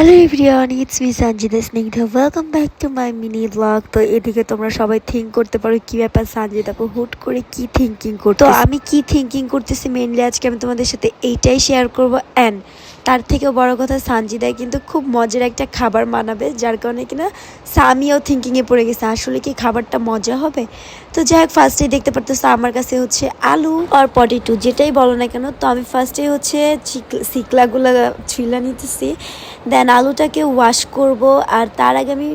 Hello everyone it's me Sanjida Snigdha. Welcome back to my mini blog তো এদিকে তোমরা সবাই থিঙ্ক করতে পারো কি ব্যাপার সঞ্জিদা আপু হুট করে কি থিঙ্কিং করতো? আমি কি থিঙ্কিং করতেছি মেনলি আজকে আমি তোমাদের সাথে এইটাই শেয়ার করব। অ্যান্ড তার থেকেও বড় কথা সানজিদায় কিন্তু খুব মজার একটা খাবার বানাবে, যার কারণে কিনা সামিও থিঙ্কিংয়ে পড়ে গেছে, আসলে কি খাবারটা মজা হবে? তো যাই হোক ফার্স্টেই দেখতে পারতেছো আমার কাছে হচ্ছে আলু আর পটেটো যেটাই বলো না কেন, তো আমি ফার্স্টে হচ্ছে সিকলাগুলো ছিলা নিতেছি দেন আলুটাকে ওয়াশ করব, আর তার আগে আমি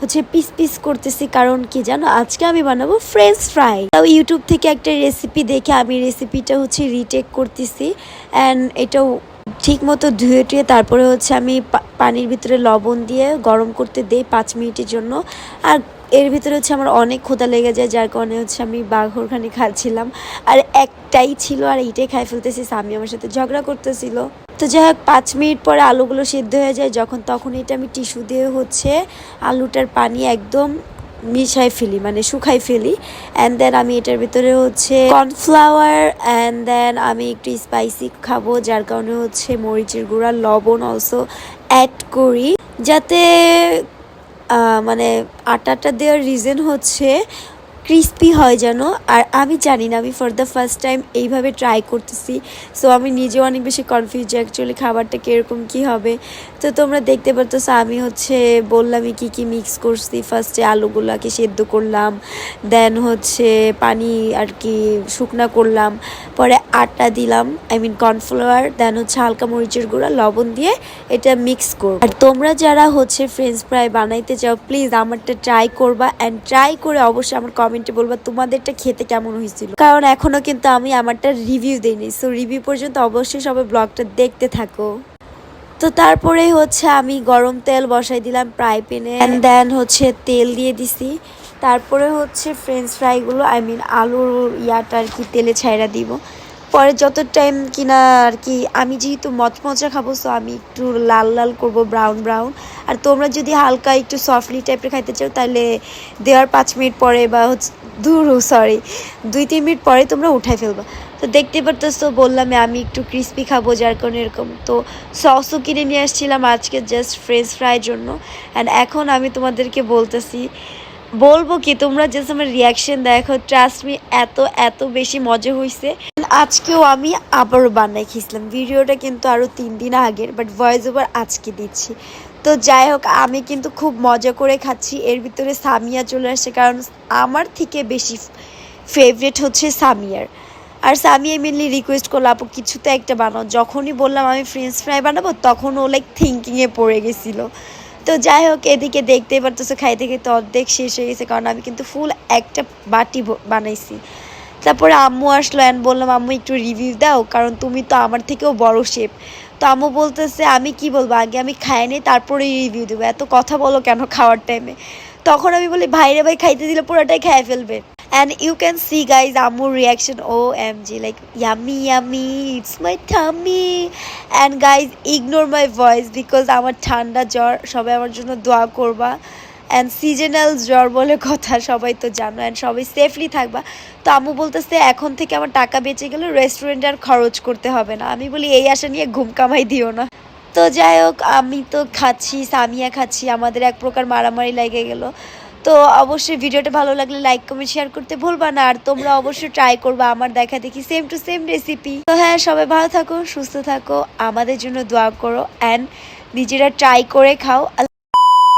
হচ্ছে পিস পিস করতেছি, কারণ কি জানো, আজকে আমি বানাবো ফ্রেঞ্চ ফ্রাই তাও ইউটিউব থেকে একটা রেসিপি দেখে আমি রেসিপিটা হচ্ছে রিটেক করতেছি অ্যান্ড এটাও ঠিক মতো ধুয়ে টুয়ে তারপরে হচ্ছে আমি পানির ভিতরে লবণ দিয়ে গরম করতে দেই পাঁচ মিনিটের জন্য। আর এর ভিতরে হচ্ছে আমার অনেক ক্ষুধা লেগে যায়, যার কারণে হচ্ছে আমি বাঘরখানি খাচ্ছিলাম। আর একটাই ছিল আর এইটাই খাই ফেলতেছি, স্বামী আমার সাথে ঝগড়া করতেছিল। তো যাই হোক, পাঁচ মিনিট পরে আলুগুলো সিদ্ধ হয়ে যায়, যখন তখন এটা আমি টিস্যু দিয়ে হচ্ছে আলুটার পানি একদম মিশাই ফেলি মানে শুকাই ফেলি। অ্যান্ড দেন আমি এটার ভিতরে হচ্ছে কর্নফ্লাওয়ার অ্যান্ড দেন আমি একটু স্পাইসি খাব, যার কারণে হচ্ছে মরিচের গুঁড়া, লবণ অলসো অ্যাড করি। যাতে মানে আটাটা দেওয়ার রিজন হচ্ছে ক্রিস্পি হয় যেন, আর আমি জানি না, আমি ফর দ্য ফার্স্ট টাইম এইভাবে ট্রাই করতেছি। সো আমি নিজেও অনেক বেশি কনফিউজ অ্যাকচুয়ালি খাবারটা কীরকম, কী হবে। তো তোমরা দেখতে পারতেছো, আমি হচ্ছে বললামই কি কি মিক্স করছি। ফার্স্টে আলুগুলাকে সেদ্ধ করলাম দেন হচ্ছে পানি আর কি শুকনা করলাম, পরে আটা দিলাম আই মিন কর্নফ্লাওয়ার দেন হচ্ছে হালকা মরিচের গুঁড়া, লবণ দিয়ে এটা মিক্স করব। আর তোমরা যারা হচ্ছে ফ্রেঞ্চ ফ্রাই বানাইতে চাও প্লিজ আমারটা ট্রাই করবা অ্যান্ড ট্রাই করে অবশ্যই আমার কমেন্টে বলবা তোমাদেরটা খেতে কেমন হয়েছিল? কারণ এখনও কিন্তু আমি আমারটা রিভিউ দিইনি। সো রিভিউ পর্যন্ত অবশ্যই সবাই ব্লগটা দেখতে থাকো। তো তারপরে হচ্ছে আমি গরম তেল বসাই দিলাম ফ্রাই প্যানে। অ্যান্ড দেন হচ্ছে তেল দিয়ে দিছি। তারপরে হচ্ছে ফ্রেঞ্চ ফ্রাইগুলো আই মিন আলুর ইয়াটা আর কি তেলে ছাইড়া দিব। পরে যত টাইম কিনা আর কি, আমি যেহেতু মচমচা খাব সো আমি একটু লাল লাল করব ব্রাউন ব্রাউন আর তোমরা যদি হালকা একটু সফটলি টাইপের খাইতে চাও, তাহলে দেওয়ার পাঁচ মিনিট পরে বা হচ্ছে, দূর সরি দুই, তিন মিনিট পরে তোমরা উঠাই ফেলবা। তো দেখতে পারতেছো, বললাম আমি একটু ক্রিস্পি খাব, যার কারণে এরকম। তো সসও কিনে নিয়ে আসছিলাম আজকে জাস্ট ফ্রেঞ্চ ফ্রাইয়ের জন্য। অ্যান্ড এখন আমি তোমাদেরকে বলতেছি বলব কি, তোমরা জাস্ট আমার রিয়াকশন দেখো ট্রাস্ট মি এত এত বেশি মজা হয়েছে আজকেও আমি আবারও বানাই খেয়েছিলাম ভিডিওটা কিন্তু আরও তিন দিন আগের বাট ভয়েস ওভার আজকে দিচ্ছি। তো যাই হোক, আমি কিন্তু খুব মজা করে খাচ্ছি। এর ভিতরে সামিয়া চলে আসছে, কারণ আমার থেকে বেশি ফেভারেট হচ্ছে সামিয়ার। আর সামিয়া মেনলি রিকোয়েস্ট করল, আপু কিছুতে একটা বানাও। যখনই বললাম, আমি ফ্রেঞ্চ ফ্রাই বানাবো, তখন ও লাইক থিঙ্কিংয়ে পড়ে গেছিল। তো যাই হোক, এদিকে দেখতেই পারতেছো, খাইতে খেতে অর্ধেক শেষ হয়ে গেছে, কারণ আমি কিন্তু ফুল একটা বাটি বানাইছি। তারপরে আম্মু আসলো অ্যান্ড বললাম আম্মু, একটু রিভিউ দাও, কারণ তুমি তো আমার থেকেও বড় শেপ তো আম্মু বলতেছে, আমি কি বলব, আগে আমি খাই নি তারপরে রিভিউ দেবো। এত কথা বলো কেন খাওয়ার টাইমে তখন আমি বলি ভাইরে ভাই, খাইতে দিলে পুরোটাই খেয়ে ফেলবে। ক্যান সি গাইজ আম্মুর reaction O M G like yummy yummy it's my tummy and guys ignore my voice because আমার ঠান্ডা জ্বর, সবাই আমার জন্য দোয়া করবা। অ্যান্ড সিজনাল জ্বর বলে কথা, সবাই তো জানো। অ্যান্ড সবাই সেফলি থাকবা। তো আম্মু বলতেছে, এখন থেকে আমার টাকা বেঁচে গেলে রেস্টুরেন্টে আর খরচ করতে হবে না। আমি বলি, এই আশা নিয়ে ঘুম কামাই দিও না। তো যাই হোক, আমি তো খাচ্ছি, সামিয়া খাচ্ছি। আমাদের এক প্রকার মারামারি লেগে গেল। তো অবশ্যই ভিডিওটা ভালো লাগলে লাইক কমেন্ট শেয়ার করতে ভুলবা না। আর তোমরা অবশ্যই ট্রাই করবা আমার দেখা দেখি সেম টু সেম রেসিপি তো হ্যাঁ সবাই ভালো থাকো, সুস্থ থাকো, আমাদের জন্য দোয়া করো। অ্যান্ড নিজেরা ট্রাই করে খাও।